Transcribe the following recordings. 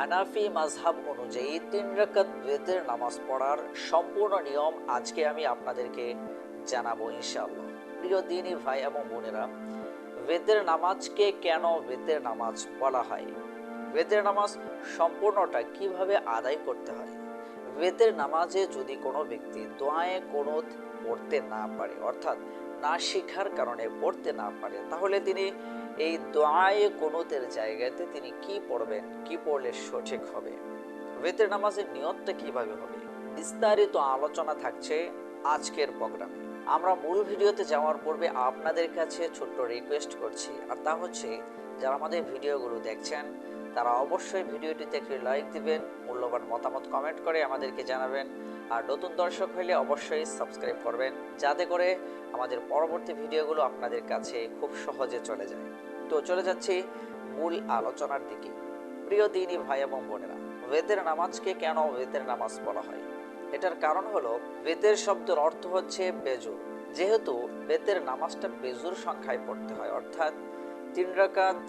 হানাফি মাযহাব অনুযায়ী তিন রাকাত বেতের নামাজ পড়ার সম্পূর্ণ নিয়ম আজকে আমি আপনাদেরকে জানাব ইনশাআল্লাহ। প্রিয় দিনী ভাই এবং বোনেরা বেতের নামাজকে কেন বেতের নামাজ বলা হয়? বেতের নামাজ সম্পূর্ণটা কীভাবে আদায় করতে হয়? বেতের নামাজে যদি কোনো ব্যক্তি দোয়ায়ে কোনো পড়তে না পারে, অর্থাৎ না শিখার কারণে পড়তে না পারে, তাহলে তিনি এই দোয়ায়ে কোনোতের জায়গাতে তিনি কি পড়বেন, কি পড়লে সঠিক হবে? বেতের নামাজের নিয়তটা কীভাবে হবে? বিস্তারিত আলোচনা থাকছে আজকের প্রোগ্রামে। আমরা মূল ভিডিওতে যাওয়ার পূর্বে আপনাদের কাছে ছোট্ট রিকোয়েস্ট করছি, আর তা হচ্ছে, যারা আমাদের ভিডিওগুলো দেখছেন, তারা অবশ্যই ভিডিওটিতে একটি লাইক দিবেন, মূল্যবান মতামত কমেন্ট করে আমাদেরকে জানাবেন, আর নতুন দর্শক হলে অবশ্যই সাবস্ক্রাইব করবেন, যাতে করে আমাদের পরবর্তী ভিডিওগুলো আপনাদের কাছে খুব সহজে চলে যায়। তো চলে যাচ্ছি মূল আলোচনার দিকে। প্রিয় দিনী ভাই এবং বোনেরা বেতের নামাজকে কেন বেতের নামাজ বলা হয়? এটার কারণ হলো বেতের শব্দের অর্থ হচ্ছে বেজুর। যেহেতু বেতের নামাজটা বেজুর সংখ্যায় পড়তে হয়, অর্থাৎ তিন রাকাত,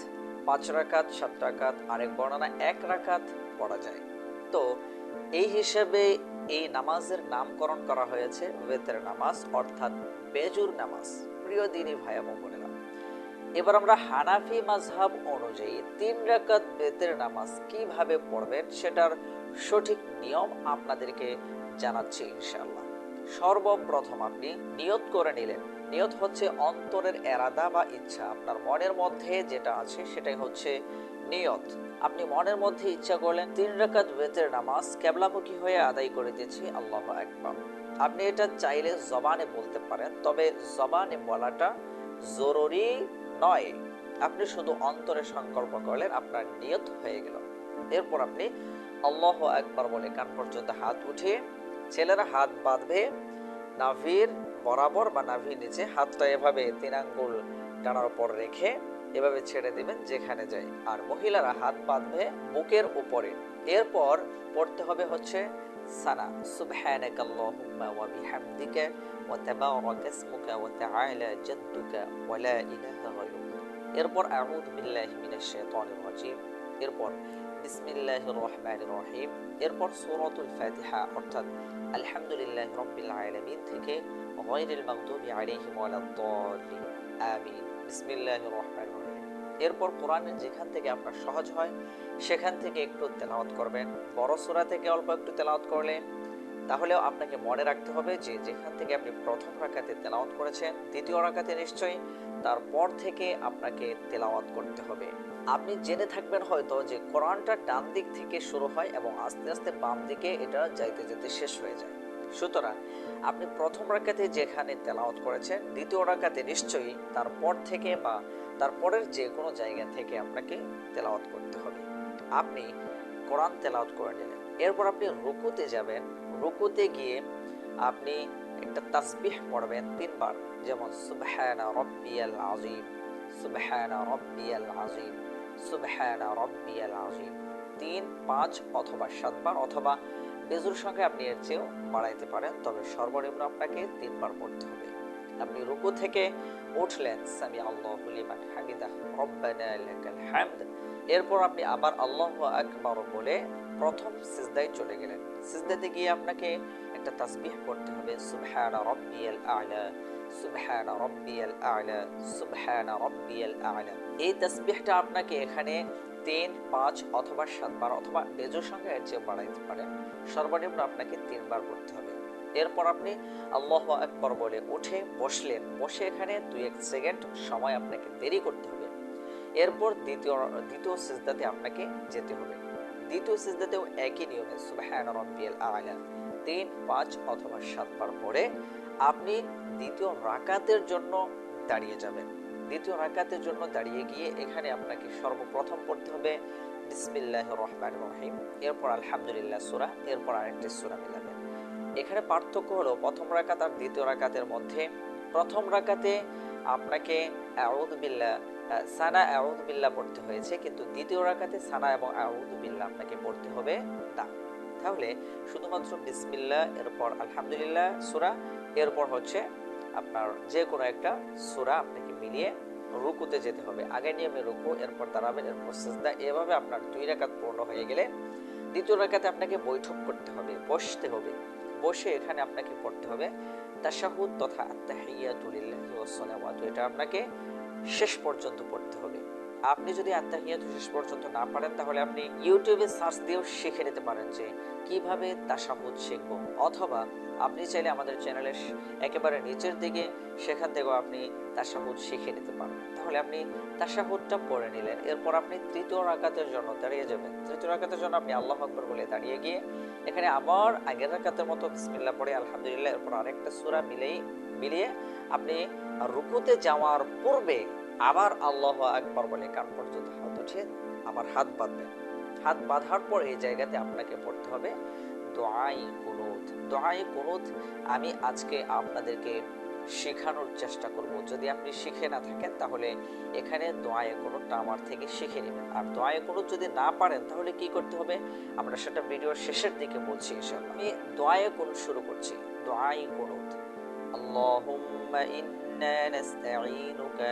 পাঁচ রাকাত, সাত রাকাত, আরেক বর্ণনা এক রাকাত পড়া যায়। তো এই হিসেবে এই নামাজের নামকরণ করা হয়েছে বেতের নামাজ, অর্থাৎ বেজুর নামাজ। প্রিয় দিনী ভাই এবং বোনেরা এবার আমরা হানাফি মাঝহাব অনুযায়ী তিন রাকাত বেতের নামাজ কীভাবে পড়বেন সেটার সঠিক নিয়ম আপনাদেরকে জানাচ্ছি ইনশাল্লাহ সর্বপ্রথম আপনি নিয়ত করে নিলেন। নিয়ত হচ্ছে অন্তরের এরাদা বা ইচ্ছা। আপনার মনের মধ্যে যেটা আছে সেটাই হচ্ছে নিয়ত। আপনি মনের মধ্যে ইচ্ছা করলেন তিন রাকাত বেতের নামাজ কেবলামুখী হয়ে আদায় করে দিয়েছি, আল্লাহ একবার আপনি এটা চাইলে জবানে বলতে পারেন, তবে জবানে বলাটা জরুরি নয়। আপনি শুধু অন্তরে সংকল্প করলেন, আপনার নিয়ত হয়ে গেল। এরপর আপনি আল্লাহ একবার বলে কান পর্যন্ত হাত উঠিয়ে, ছেলেরা হাত বাঁধবে, নাভির বরাবর বা নাভির নিচে হাতটা এভাবে তিন আঙ্গুল ডানার উপর রেখে এভাবে ছেড়ে দিবেন যেখানে যায়। আর মহিলারা হাত বাঁধবে বুকের উপরে। এরপর পড়তে হবে হচ্ছে সানা সুবহানাকাল্লাহুম্মা ওয়া বিহামদিকা ওয়া তাবারাকা ইসমুকা ওয়া তাআলা জাদ্দুকা ওয়া লা ইলাহা গায়রুক এরপর আউযু বিল্লাহি মিনাশ শাইতানির রাজিম এরপর বিসমিল্লাহির রহমানির রহিম এরপর সূরাতুল ফাতিহা অর্থাৎ আলহামদুলিল্লাহ রাব্বিল আলামিন থেকে গায়রিল মাগদুবি আলাইহিম ওয়ালাদ-দাল্লিন আমিন বিসমিল্লাহির রহমানির রহিম এরপর কোরআনের যেখান থেকে আপনার সহজ হয়, সেখান থেকে একটু তেলাওয়াত করবেন। বড় সূরা থেকে অল্প একটু তেলাওয়াত করলে, তাহলেও আপনাকে মনে রাখতে হবে যে যেখান থেকে আপনি প্রথম রাকাতে তেলাওয়াত করেছেন, দ্বিতীয় রাকাতে নিশ্চয়ই তারপর থেকে আপনাকে তেলাওয়াত করতে হবে। আপনি জেনে থাকবেন হয়তো যে কোরআনটা ডান দিক থেকে শুরু হয় এবং আস্তে আস্তে বাম দিকে এটা যাইতে যেতে শেষ হয়ে যায়। সুতরাং আপনি প্রথম রাকাতে যেখানে তেলাওয়াত করেছেন, দ্বিতীয় রাকাতে নিশ্চয়ই তারপর থেকে বা তারপরের যে কোনো জায়গা থেকে আপনাকে তেলাওয়াত করতে হবে। আপনি কোরআন তেলাওয়াত করে নিলেন এরপর আপনি রুকুতে যাবেন। রুকুতে গিয়ে আপনি একটা তাসবিহ পড়বেন তিনবার। যেমন, সুবহানা রব্বিয়াল আযীম সুবহানা রব্বিয়াল আযীম সুবহানা রব্বিয়াল আযীম তিন, পাঁচ অথবা সাতবার। অথবা বেজুর সঙ্গে আপনি এর চেয়েও বাড়াইতে পারেন। তবে সর্বনিম্ন আপনাকে তিনবার পড়তে হবে। আপনি রুকু থেকে উঠলেন। সামি আল্লাহু লিমান হামিদা রব্বানা লাকাল হামদ। এরপর আপনি আবার আল্লাহু আকবার বলে প্রথম সিজদায় চলে গেলেন। সিজদাতে গিয়ে আপনাকে একটা তাসবিহ পড়তে হবে। সুবহানা রাব্বিয়াল আ'লা, সুবহানা রাব্বিয়াল আ'লা, সুবহানা রাব্বিয়াল আ'লা। এই তাসবিহটা আপনাকে এখানে তিন, পাঁচ অথবা সাতবার অথবা বেজোর সঙ্গে এর চেয়ে বাড়াইতে পারেন সর্বনিম্ন আপনাকে তিনবার পড়তে হবে। এরপর আপনি আল্লাহ আকবর বলে উঠে বসলেন। বসে এখানে দুই এক সেকেন্ড সময় আপনাকে দেরি করতে হবে। এরপর দ্বিতীয় দ্বিতীয় সিজদাতে আপনাকে যেতে হবে। দ্বিতীয় সিজদাতেও একই নিয়মে সুবহান রাব্বিয়াল আ'লা, তিন, পাঁচ অথবা সাতবার পরে আপনি দ্বিতীয় রাকাতের জন্য দাঁড়িয়ে যাবেন। দ্বিতীয় রাকাতের জন্য দাঁড়িয়ে গিয়ে এখানে আপনাকে সর্বপ্রথম পড়তে হবে বিসমিল্লাহ রহমান রহিম। এরপর আলহামদুলিল্লাহ সুরা, এরপর আরেকটি সুরা মিলাবেন। এখানে পার্থক্য হলো প্রথম রাকাত আর দ্বিতীয় রাকাতের মধ্যে। প্রথম রাকাতে আপনাকে আউদ বিল্লাহ সানা আউদ বিল্লাহ পড়তে হয়েছে, কিন্তু দ্বিতীয় রাকাতে সানা এবং আউদ বিল্লাহ আপনাকে পড়তে হবে না। তাহলে শুধুমাত্র বিসমিল্লাহ, এরপর আলহামদুলিল্লাহ সুরা, এরপর হচ্ছে আপনার যে কোনো একটা সুরা আপনাকে মিলিয়ে রুকুতে যেতে হবে। আগে নিয়মে রুকু, এরপর দাঁড়াবেন এরপর সেজদা, এভাবে আপনার দুই রাকাত পূর্ণ হয়ে গেলে দ্বিতীয় রাকাতে আপনাকে বৈঠক করতে হবে, বসতে হবে। বসে এখানে আপনাকে পড়তে হবে। তাশাহুদ তথা আত্মাহিয়াতুলিল্লাহি ওয়া সালাওয়াতু, এটা আপনাকে শেষ পর্যন্ত পড়তে হবে। আপনি যদি আত্মাহিয়াত শেষ পর্যন্ত না পারেন, তাহলে আপনি ইউটিউবে সার্চ দিয়েও শিখে নিতে পারেন যে কীভাবে তাশাহুদ শিখব। অথবা আপনি চাইলে আমাদের চ্যানেলের একেবারে নিচের দিকে, সেখান থেকেও আপনি তাশাহুদ শিখে নিতে পারবেন তাহলে আপনি তাশাহুদটা পড়ে নিলেন। এরপর আপনি তৃতীয় রাকাতের জন্য দাঁড়িয়ে যাবেন। তৃতীয় রাকাতের জন্য আপনি আল্লাহ আকবর বলে দাঁড়িয়ে গিয়ে এখানে আবার আগের রাকাতের মতো বিসমিল্লাহ পড়ে আলহামদুলিল্লাহ। এরপর আরেকটা সূরা মিলেই, মিলিয়ে আপনি রুকুতে যাওয়ার পূর্বে আবার আল্লাহ একবার বলে কান পর্যন্ত হাত উঠিয়ে আবার হাত বাঁধবেন হাত বাঁধার পর এই জায়গাতে আপনাকে পড়তে হবে, দোয়াই কুনুত। দোয়াই কুনুত আমি আজকে আপনাদেরকে শেখানোর চেষ্টা করব। যদি আপনি শিখে না থাকেন তাহলে এখানে দোয়ায়ে কুনুতটা আমার থেকে শিখে নেবেন। আর দোয়ায়ে কুনুত যদি না পারেন তাহলে কি করতে হবে? আমরা সেটা ভিডিওর শেষের দিকে বলছি ইনশাআল্লাহ। আমি দোয়ায়ে কুনুত শুরু করছি। দোয়াই কুনুত। আল্লাহুম্মা ইন্না নাস্তাঈনুকা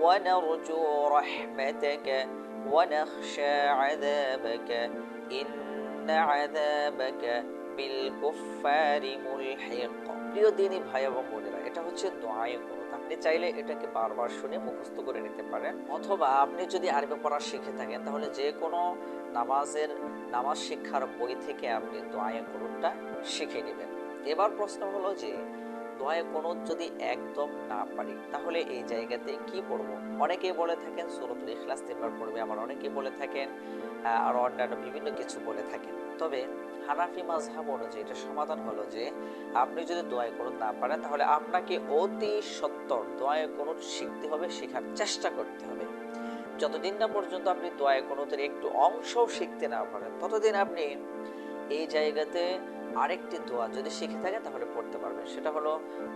ونرجو رحمتك ونخشى عذابك إن عذابك بالكفار ملحق প্রিয় দিনই ভাই এবং বোনেরা এটা হচ্ছে দোয়ায় কুনুত আপনি চাইলে এটাকে বারবার শুনে মুখস্থ করে নিতে পারেন অথবা আপনি যদি আরবি পড়া শিখে থাকেন তাহলে যে কোনো নামাজের নামাজ শিক্ষার বই থেকে আপনি দোয়ায় কুনুতটা শিখে নেবেন এবার প্রশ্ন হলো যে দোয়ায় কোনো যদি একদম না পারি, তাহলে এই জায়গাতে কি পড়ব? অনেকে বলে থাকেন সুরতুল ইখলাস তিনবার পড়বে, আবার অনেকে বলে থাকেন আর অন্যান্য বিভিন্ন কিছু বলে থাকেন। তবে হানাফি মাযহাব অনুযায়ী এটা সমাধান হলো যে, আপনি যদি দোয়ায় কোনো না পারেন, তাহলে আপনাকে অতি সত্তর দোয়ায় কোনো শিখতে হবে, শেখার চেষ্টা করতে হবে। যতদিন না পর্যন্ত আপনি দোয়ায় কোনোদের একটু অংশও শিখতে না পারেন, ততদিন আপনি এই জায়গাতে আরেকটি দোয়া যদি শিখে থাকেন তাহলে পড়তে পারবেন। সেটা হলো,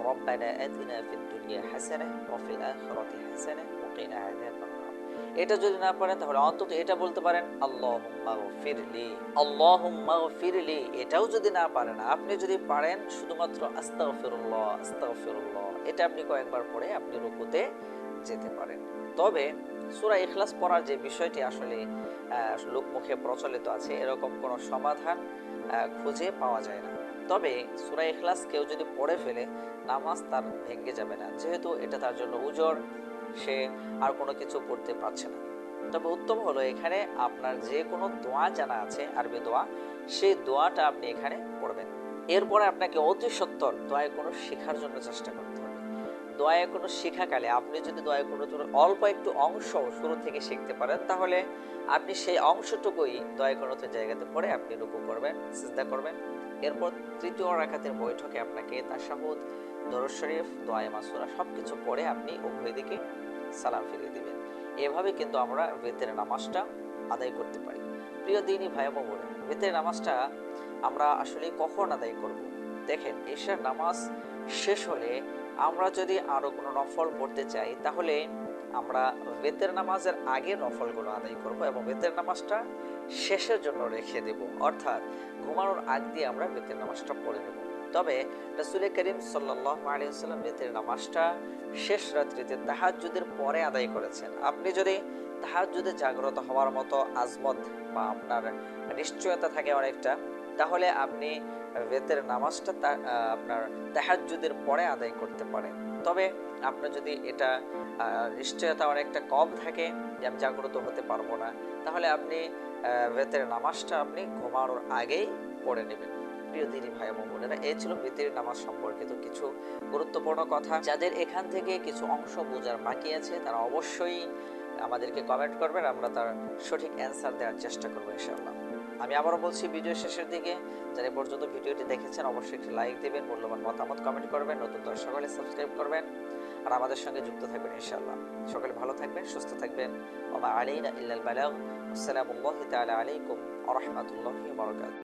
রব্বানা আতিনা ফিদ দুনিয়া হাসানাহ ওয়া ফিল আখিরাতি হাসানাহ ওয়া কিনা আযাবান এটা যদি না পারেন তাহলে অন্তত এটা বলতে পারেন, আল্লাহুম্মা গফিরলি। আল্লাহুম্মা গফিরলি। এটাও যদি না পারেন, আপনি যদি পারেন, শুধুমাত্র আস্তাগফিরুল্লাহ আস্তাগফিরুল্লাহ, এটা আপনি কয়েকবার পড়ে আপনি রুকুতে যেতে পারেন। তবে সুরা ইখলাস পড়ার যে বিষয়টি আসলে লোকমুখে প্রচলিত আছে, এরকম কোনো সমাধান খুঁজে পাওয়া যায় না। তবে সূরা ইখলাস কেউ যদি পড়ে ফেলে, নামাজ তার ভেঙে যাবে না। যেহেতু এটা তার জন্য উজর, সে আর কোনো কিছু পড়তে পারছে না। তবে উত্তম হলো এখানে আপনার যে কোনো দোয়া জানা আছে, আরবি দোয়া, সেই দোয়াটা আপনি এখানে পড়বেন। এরপরে আপনাকে অতি সত্তর দোয়ায় কোনো শেখার জন্য চেষ্টা করতে দোয়ায় কোনো শেখাকালে আপনি যদি দয়া কোনো অল্প একটু অংশ শুরু থেকে শিখতে পারেন, তাহলে আপনি সেই অংশটুকুই দয়া কোনো জায়গাতে পড়ে আপনি রুকু করবেন চিন্তা করবেন। এরপর তৃতীয় রাকাতের বৈঠকে আপনাকে তাশাহুদ, দরুদ শরীফ দোয়া মাসুরা সব কিছু পড়ে আপনি উভয় দিকে সালাম ফিরিয়ে দিবেন। এভাবে কিন্তু আমরা বেতের নামাজটা আদায় করতে পারি। প্রিয় দিনই ভাই ও বোনেরা বেতের নামাজটা আমরা আসলে কখন আদায় করব? দেখেন, এশার নামাজ শেষ হলে আমরা যদি আরও কোনো নফল পড়তে চাই, তাহলে আমরা বেতের নামাজের আগে নফলগুলো আদায় করব এবং বেতের নামাজটা শেষের জন্য রেখে দেব। অর্থাৎ ঘুমানোর আগ দিয়ে আমরা বেতের নামাজটা পড়ে নেব। তবে রাসুল করিম সাল্লাহ আলিয়াল্লাম বেতের নামাজটা শেষ রাত্রিতে তাহাজ্জুদের পরে আদায় করেছেন। আপনি যদি তাহাজ্জুদে জাগ্রত হওয়ার মতো আজমত বা আপনার নিশ্চয়তা থাকে অনেকটা, তাহলে আপনি বেতের নামাজটা আপনার তাহাজ্জুদের পরে আদায় করতে পারেন তবে আপনার যদি এটা নিশ্চয়তা অনেকটা কম থাকে যে আমি জাগ্রত হতে পারব না, তাহলে আপনি বেতের নামাজটা আপনি ঘুমানোর আগেই পড়ে নেবেন। প্রিয় দিদি ভাই এবং বোনেরা, এই ছিল বেতের নামাজ সম্পর্কিত কিছু গুরুত্বপূর্ণ কথা। যাদের এখান থেকে কিছু অংশ বোঝার বাকি আছে, তারা অবশ্যই আমাদেরকে কমেন্ট করবেন, আমরা তার সঠিক অ্যান্সার দেওয়ার চেষ্টা করব ইনশাআল্লাহ। আমি আবারও বলছি ভিডিও শেষের দিকে যারা পর্যন্ত ভিডিওটি দেখেছেন, অবশ্যই একটি লাইক দেবেন, মূল্যবান মতামত কমেন্ট করবেন, নতুন দর্শক হলে সাবস্ক্রাইব করবেন, আর আমাদের সঙ্গে যুক্ত থাকবেন ইনশাআল্লাহ। সকলে ভালো থাকবেন, সুস্থ থাকবেন। ওমা আলাইনা ইল্লাল বালাগ আসসালামু আলাইকুম ওয়া রাহমাতুল্লাহি ওয়া বারাকাতুহু।